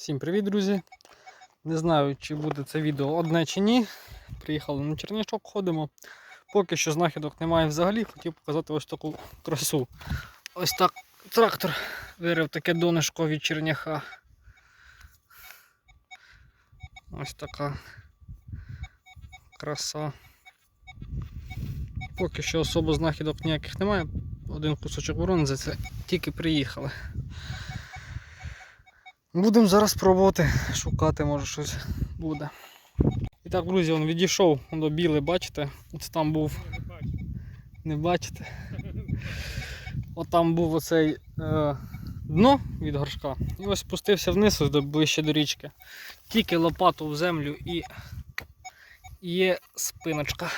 Всім привіт, друзі! Не знаю, чи буде це відео одне чи ні. Приїхали на чернячок, ходимо. Поки що знахідок немає взагалі, хотів показати ось таку красу. Ось так трактор вирив таке донышко від черняха. Ось така краса. Поки що особо знахідок ніяких немає. Один кусочок бронзи, це тільки приїхали. Будемо зараз пробувати шукати, може щось буде. І так, друзі, він відійшов до білий, бачите? От там був. Не бачите? От там був оцей е, дно від горшка. І ось спустився вниз ось до ближче до річки. Тільки лопату в землю і є спиночка.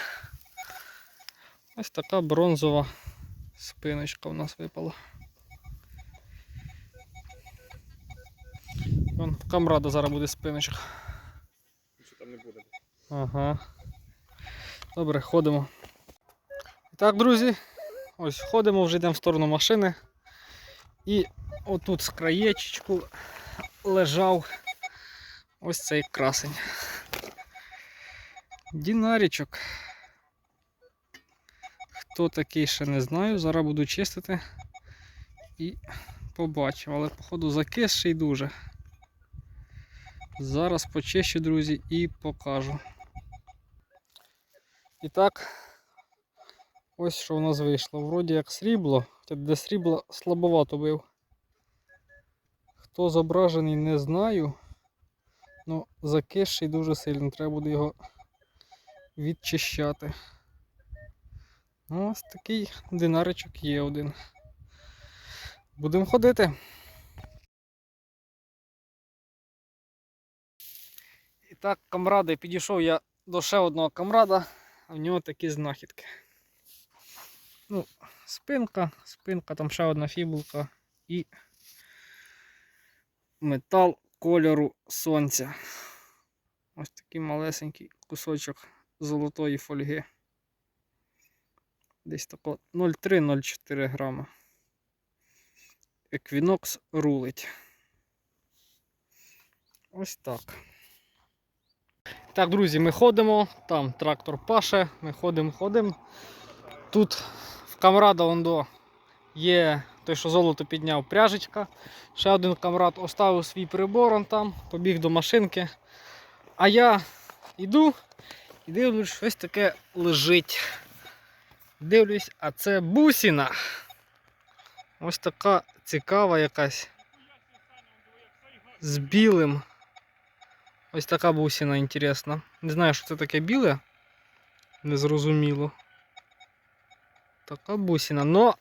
Ось така бронзова спиночка у нас випала. Вон камрада зараз буде спиночка. Що там не буде. Ага. Добре, ходимо. І так, друзі, ось ходимо, вже йдемо в сторону машини. І отут з краєчечку лежав ось цей красень. Дінарічок. Хто такий ще не знаю, зараз буду чистити і побачимо, але походу закисший дуже. Зараз почищу, друзі, і покажу. І так, ось що у нас вийшло. Вроді як срібло, хоча де срібло слабовато бив. Хто зображений, не знаю. Ну, закисший дуже сильно, треба буде його відчищати. Ну, ось такий динаричок є один. Будемо ходити. Так, камради, підійшов я до ще одного камрада, а в нього такі знахідки. Ну, спинка, спинка, там ще одна фібулка і метал кольору сонця. Ось такий малесенький кусочок золотої фольги. Десь тако 0,3-0,4 грама. Еквінокс рулить. Ось так. Так, друзі, ми ходимо, там трактор паше, ми ходимо, ходимо. Тут в камрада ондо є той, що золото підняв пряжечка. Ще один камрад оставив свій прибор он там, побіг до машинки. А я йду і дивлюсь, щось таке лежить. Дивлюсь, а це бусіна. Ось така цікава якась. З білим. Ось така бусина інтересна. Не знаю, що це таке біле. Незрозуміло. Така бусина. Но,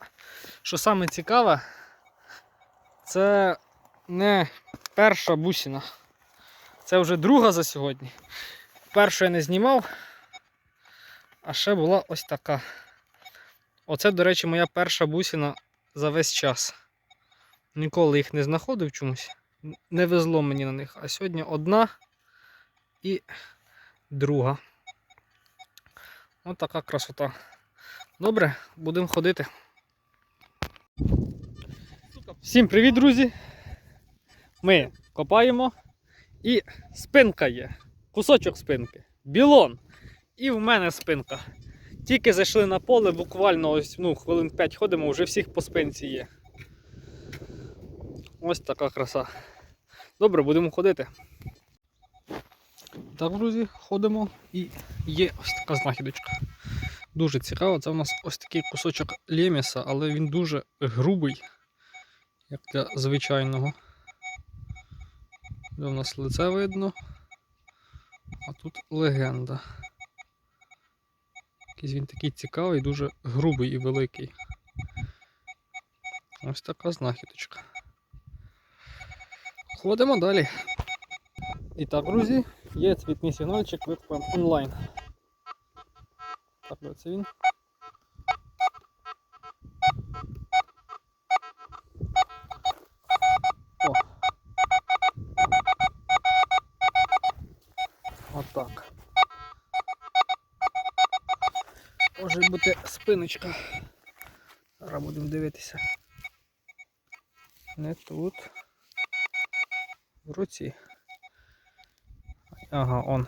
що саме цікаве, це не перша бусина. Це вже друга за сьогодні. Першу я не знімав, а ще була ось така. Оце, до речі, моя перша бусина за весь час. Ніколи їх не знаходив чомусь. Не везло мені на них. А сьогодні одна і друга. Ось така красота. Добре, будемо ходити. Всім привіт, друзі! Ми копаємо і спинка є. Кусочок спинки. Білон. І в мене спинка. Тільки зайшли на поле, буквально ось ну, хвилин 5 ходимо, вже всіх по спинці є. Ось така краса. Добре, будемо ходити. Так, друзі, ходимо і є ось така знахідочка. Дуже цікаво, це у нас ось такий кусочок леміса, але він дуже грубий, як для звичайного. Де у нас лице видно, а тут легенда. Якийсь він такий цікавий, дуже грубий і великий. Ось така знахідочка. Ходимо далі. І так, друзі, є цвітний сигнальчик, викупаємо онлайн. Так, це він? О. Отак. Може бути спиночка. Зараз будемо дивитися. Не тут. в руці. Ага, он.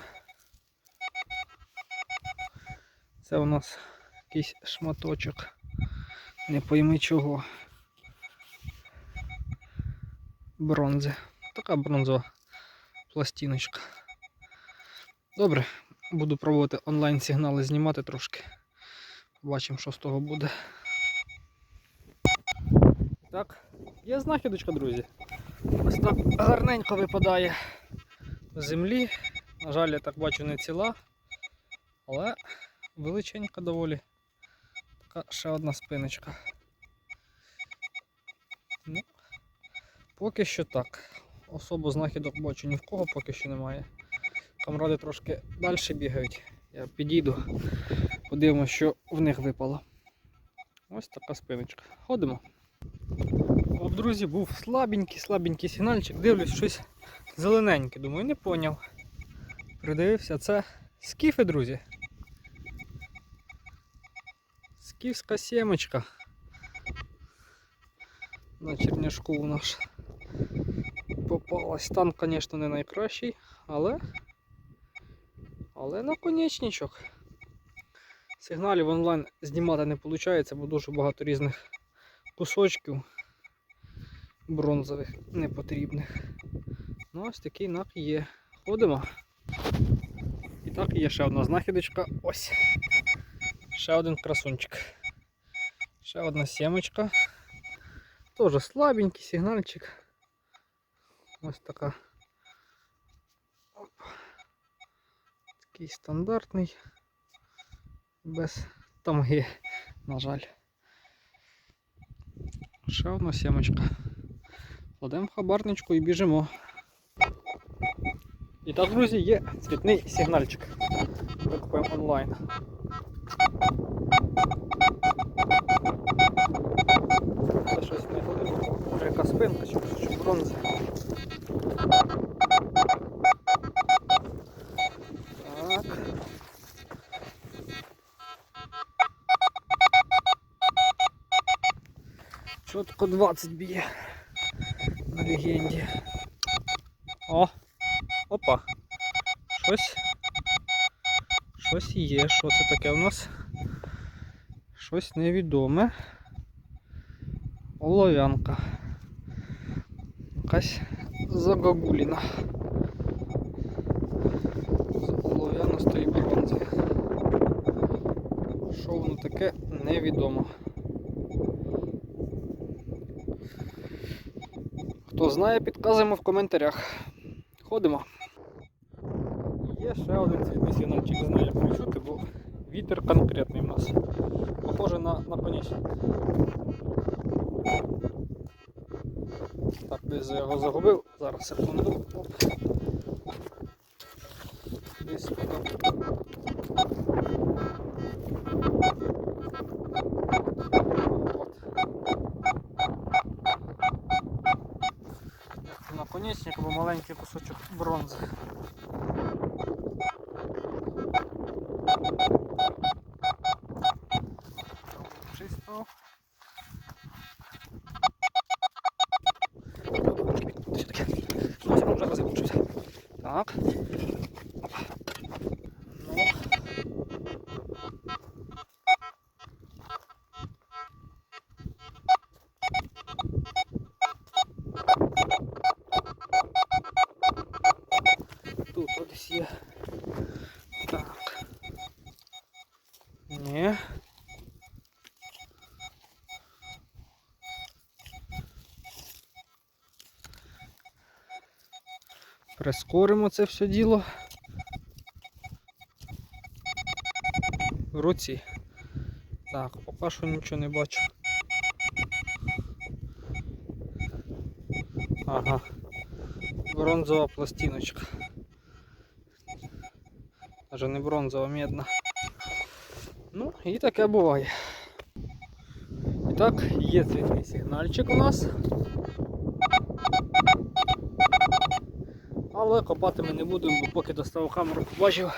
Це у нас якийсь шматочок. Не пойми чого. Бронзи. Така бронзова пластиночка. Добре, буду пробувати онлайн сигнали знімати трошки. Побачимо, що з того буде. Так, є знахідочка, друзі. Ось так гарненько випадає з землі. На жаль, я так бачу, не ціла, але величенька доволі. Така ще одна спиночка. Ну, поки що так. Особо знахідок бачу ні в кого поки що немає. Камради трошки далі бігають. Я підійду, подивимося, що в них випало. Ось така спиночка. Ходимо. Друзі, був слабенький, слабенький сигнальчик. Дивлюсь, щось зелененьке. Думаю, не поняв. Придивився, це скіфи, друзі. Скіфська сімочка. На черняшку у нас попалась. Стан, звісно, не найкращий, але. Але наконечничок. Сигналів онлайн знімати не виходить, бо дуже багато різних кусочків бронзових непотрібних. Ну, ось такий нак є. Ходимо. І так, є ще одна знахідочка. Ось. Ще один красунчик. Ще одна сімочка. Тоже слабенький сигнальчик. Ось така. Оп. Такий стандартний. Без тамги, на жаль. Ще одна сімочка. Кладемо в хабарничку і біжимо. І так, друзі, є цвітний сигнальчик. Викупаємо онлайн. Це щось не ходило. Може яка спинка чи кусочок бронзи. Так. Чітко 20 б'є на легенді. О! Опа! Щось. Щось є. Що це таке у нас? Щось невідоме. Олов'янка. Якась загогуліна. З олов'яностої бронзи. Що воно таке, невідомо. Хто знає, підказуємо в коментарях. Ходимо. Є ще один цвітний сигнальчик, не знаю, як почути, бо вітер конкретний у нас. Похоже на, на конечник. Так, десь я його загубив. Зараз секунду. Оп. Десь Наконечник або маленький кусочок бронзи. Прискоримо це все діло. В руці. Так, поки що нічого не бачу. Ага. Бронзова пластиночка. Даже не бронзова, медна. Ну, і таке буває. І так, є цвітний сигнальчик у нас. Але копати ми не будемо, бо поки доставив камеру, побачив,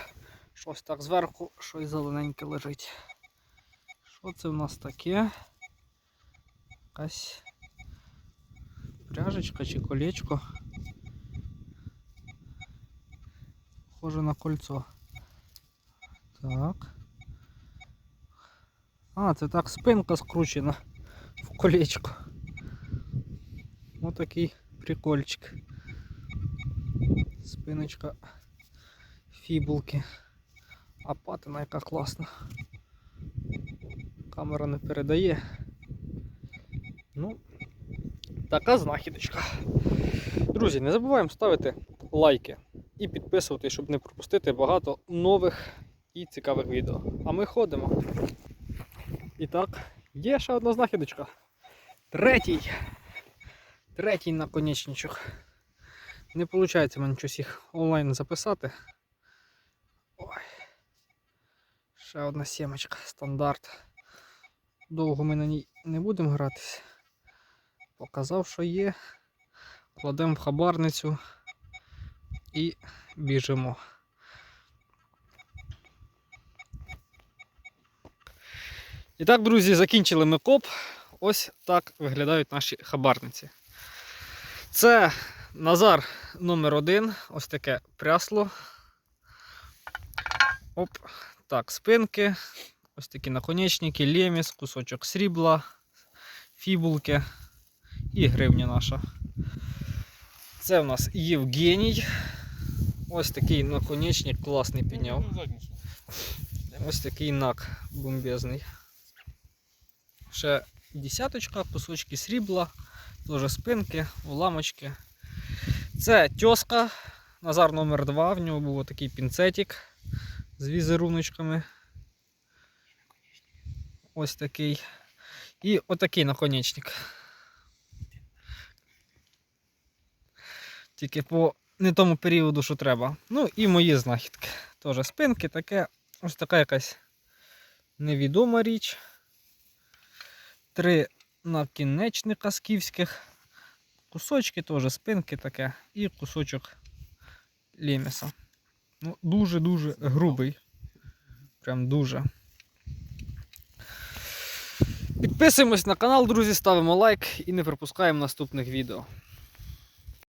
щось так зверху, щось зелененьке лежить. Що це в нас таке? Якась пряжечка чи колечко. Похоже на кольцо. Так. А, це так спинка скручена в колечко. Отакий прикольчик. Спиночка фібулки. А патина яка класна. Камера не передає. Ну, така знахідочка. Друзі, не забуваємо ставити лайки і підписувати, щоб не пропустити багато нових і цікавих відео. А ми ходимо. І так, є ще одна знахідочка. Третій. Третій наконечничок. Не виходить мені щось їх онлайн записати. Ой. Ще одна сімочка, стандарт. Довго ми на ній не будемо гратись. Показав, що є. Кладемо в хабарницю і біжимо. І так, друзі, закінчили ми коп. Ось так виглядають наші хабарниці. Це Назар номер один. Ось таке прясло. Оп. Так, спинки. Ось такі наконечники, леміс, кусочок срібла, фібулки і гривня наша. Це в нас Євгеній. Ось такий наконечник класний підняв. Ну. Ось такий нак бомбезний. Ще десяточка, кусочки срібла, теж спинки, уламочки. Це тьоска, Назар номер 2 в нього був такий пінцетик з візеруночками. Ось такий. І отакий наконечник. Тільки по не тому періоду, що треба. Ну і мої знахідки. Теж спинки таке. Ось така якась невідома річ. Три накінечника скіфських. Кусочки теж спинки таке. І кусочок лімеса. Ну, дуже-дуже грубий. Прям дуже. Підписуємось на канал, друзі, ставимо лайк і не пропускаємо наступних відео.